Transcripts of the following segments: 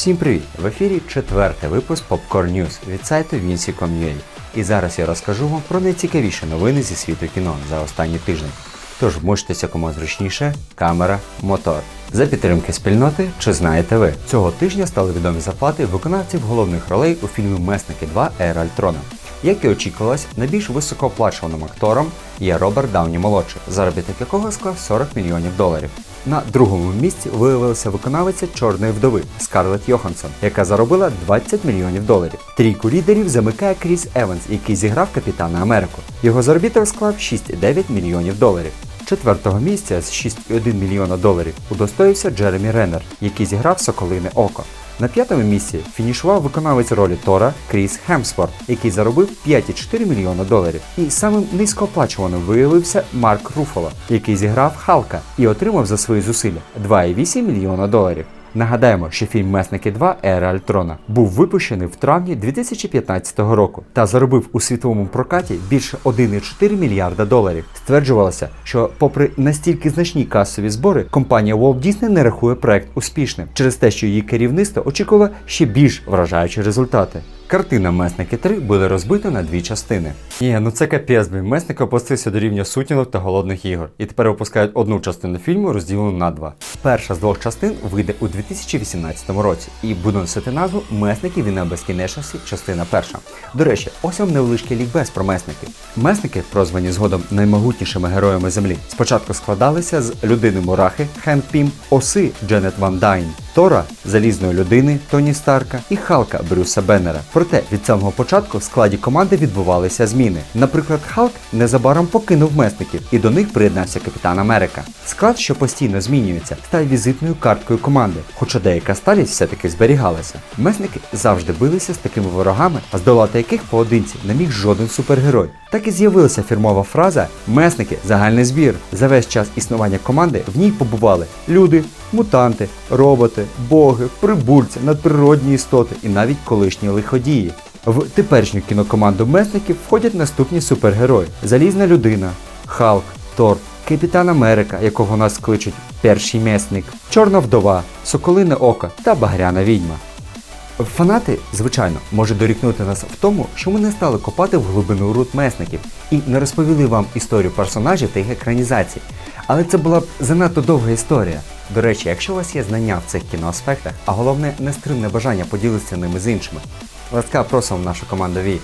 Всім привіт! В ефірі четвертий випуск Popcorn News від сайту Vinci.com.ua. І зараз я розкажу вам про найцікавіші новини зі світу кіно за останній тиждень. Тож вмочтеся кому зручніше, камера, мотор. За підтримки спільноти, чи знаєте ви, цього тижня стали відомі зарплати виконавців головних ролей у фільмі Месники 2 Ера Альтрона. Як і очікувалось, найбільш високооплачуваним актором є Роберт Дауні молодший, заробіток якого склав 40 мільйонів доларів. На другому місці виявилася виконавиця Чорної вдови Скарлетт Йоханссон, яка заробила 20 мільйонів доларів. Трійку лідерів замикає Кріс Еванс, який зіграв Капітана Америку. Його заробіток склав 6,9 мільйонів доларів. Четвертого місця з 6,1 мільйона доларів удостоївся Джеремі Реннер, який зіграв Соколине Око. На п'ятому місці фінішував виконавець ролі Тора Кріс Хемсворт, який заробив 5,4 мільйона доларів. І самим низькооплачуваним виявився Марк Руфало, який зіграв Халка і отримав за свої зусилля 2,8 мільйона доларів. Нагадаємо, що фільм Месники 2 Ера Альтрона був випущений в травні 2015 року та заробив у світовому прокаті більше 1,4 мільярда доларів. Стверджувалося, що, попри настільки значні касові збори, компанія Walt Disney не рахує проект успішним через те, що її керівництво очікувало ще більш вражаючі результати. Картина Месники 3 буде розбита на дві частини. Ні, ну це капець, блін. Месник опустився до рівня сутінок та голодних ігор. І тепер випускають одну частину фільму, розділену на два. Перша з двох частин вийде у 2018 році і буде носити назву Месники Війна безкінечності, частина перша. До речі, ось вам невеличкий лікбез про месників. Месники, прозвані згодом наймогутнішими героями землі, спочатку складалися з людини Мурахи Хенк Пім, оси Дженет Ван Дайн, Тора залізної людини Тоні Старка і Халка Брюса Беннера. Проте від самого початку в складі команди відбувалися зміни. Наприклад, Халк незабаром покинув месників і до них приєднався Капітан Америка. Склад, що постійно змінюється, став візитною карткою команди, хоча деяка сталість все-таки зберігалася. Месники завжди билися з такими ворогами, а здолати яких поодинці не міг жоден супергерой. Так і з'явилася фірмова фраза Месники загальний збір. За весь час існування команди в ній побували люди, мутанти, роботи, боги, прибульці, надприродні істоти і навіть колишні лиходії. В теперішню кінокоманду месників входять наступні супергерої: Залізна людина, Халк, Тор, Капітан Америка, якого нас кличуть перший месник, Чорна вдова, Соколине Око та Багряна відьма. Фанати, звичайно, можуть дорікнути нас в тому, що ми не стали копати в глибину руд месників і не розповіли вам історію персонажів та їх екранізацій. Але це була б занадто довга історія. До речі, якщо у вас є знання в цих кіноаспектах, а головне нестримне бажання поділитися ними з іншими, ласка просимо в нашу команду ВІ.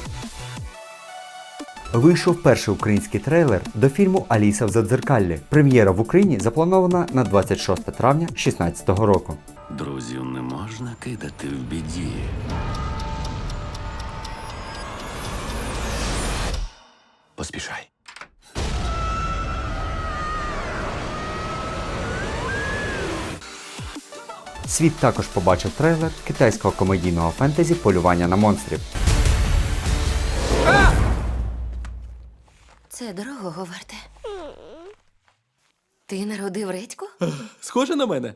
Вийшов перший український трейлер до фільму Аліса в Задзеркаллі. Прем'єра в Україні запланована на 26 травня 2016 року. Друзів не можна кидати в біді. Поспішай. Світ також побачив трейлер китайського комедійного фентезі Полювання на монстрів. Це дорогого варте. Ти народив редьку? Схоже на мене.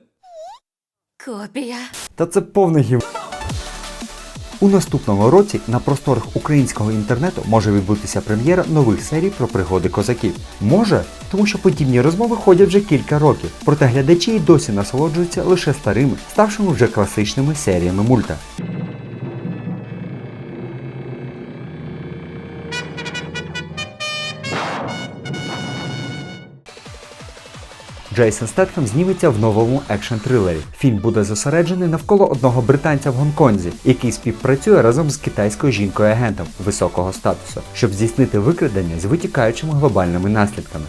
Копія. Та це повний гів. У наступному році на просторах українського інтернету може відбутися прем'єра нових серій про пригоди козаків. Може, тому що подібні розмови ходять вже кілька років, проте глядачі й досі насолоджуються лише старими, ставшими вже класичними серіями мульта. Джейсон Стетхем зніметься в новому екшн-трилері. Фільм буде зосереджений навколо одного британця в Гонконзі, який співпрацює разом з китайською жінкою-агентом високого статусу, щоб здійснити викрадення з витікаючими глобальними наслідками.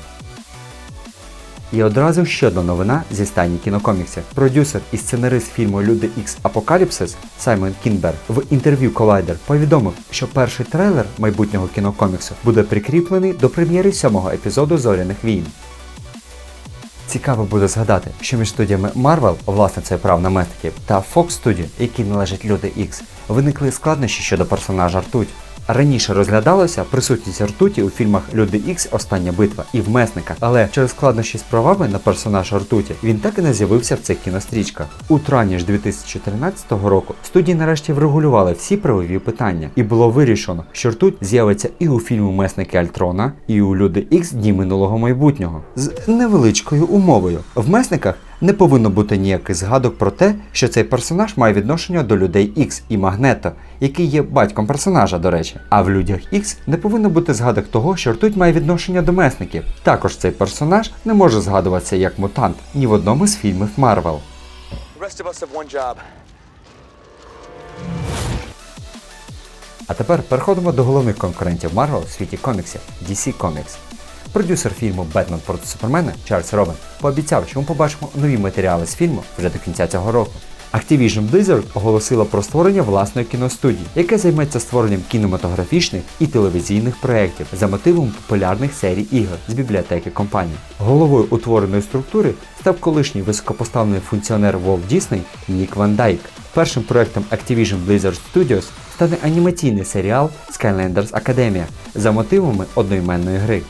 І одразу ще одна новина зі стані кінокоміксів. Продюсер і сценарист фільму Люди Ікс Апокаліпсис Саймон Кінберг в інтерв'ю Collider повідомив, що перший трейлер майбутнього кінокоміксу буде прикріплений до прем'єри сьомого епізоду Зоряних війн. Цікаво буде згадати, що між студіями Marvel, власницею прав на метиків, та Fox Studio, які належать Люди X, виникли складнощі щодо персонажа Ртуть. Раніше розглядалося присутність ртуті у фільмах Люди Ікс Остання битва і в Месниках, але через складнощі з правами на персонажа ртуті він так і не з'явився в цих кінострічках. У травні ж 2013 року студії нарешті врегулювали всі правові питання, і було вирішено, що ртуть з'явиться і у фільму Месники Альтрона, і у Люди Ікс Дні минулого майбутнього з невеличкою умовою. В Месниках Не повинно бути ніяких згадок про те, що цей персонаж має відношення до людей X і Магнето, який є батьком персонажа, до речі. А в людях X не повинно бути згадок того, що ртуть має відношення до месників. Також цей персонаж не може згадуватися як мутант ні в одному з фільмів Марвел. А тепер переходимо до головних конкурентів Марвел в світі коміксів DC Comics. Продюсер фільму Бетмен проти Супермена Чарльз Робин пообіцяв, що ми побачимо нові матеріали з фільму вже до кінця цього року. Activision Blizzard оголосила про створення власної кіностудії, яка займеться створенням кінематографічних і телевізійних проєктів за мотивом популярних серій ігор з бібліотеки компанії. Головою утвореної структури став колишній високопоставлений функціонер Walt Disney Нік Ван Дайк. Першим проектом Activision Blizzard Studios стане анімаційний серіал Skylanders Academia за мотивами одноіменної гри.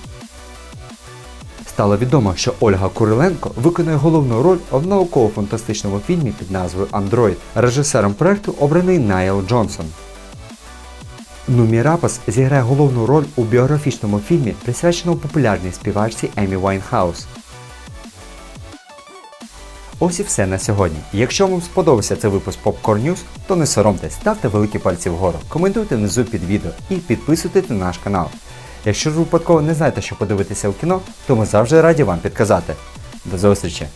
Стало відомо, що Ольга Куриленко виконує головну роль в науково-фантастичному фільмі під назвою Андроїд. Режисером проекту обраний Найл Джонсон. Нумі Рапас зіграє головну роль у біографічному фільмі, присвяченому популярній співачці Емі Вайнхаус. Ось і все на сьогодні. Якщо вам сподобався цей випуск Popcorn News, то не соромтесь, ставте великі пальці вгору, коментуйте внизу під відео і підписуйтесь на наш канал. Якщо ж випадково не знаєте, що подивитися у кіно, то ми завжди раді вам підказати. До зустрічі!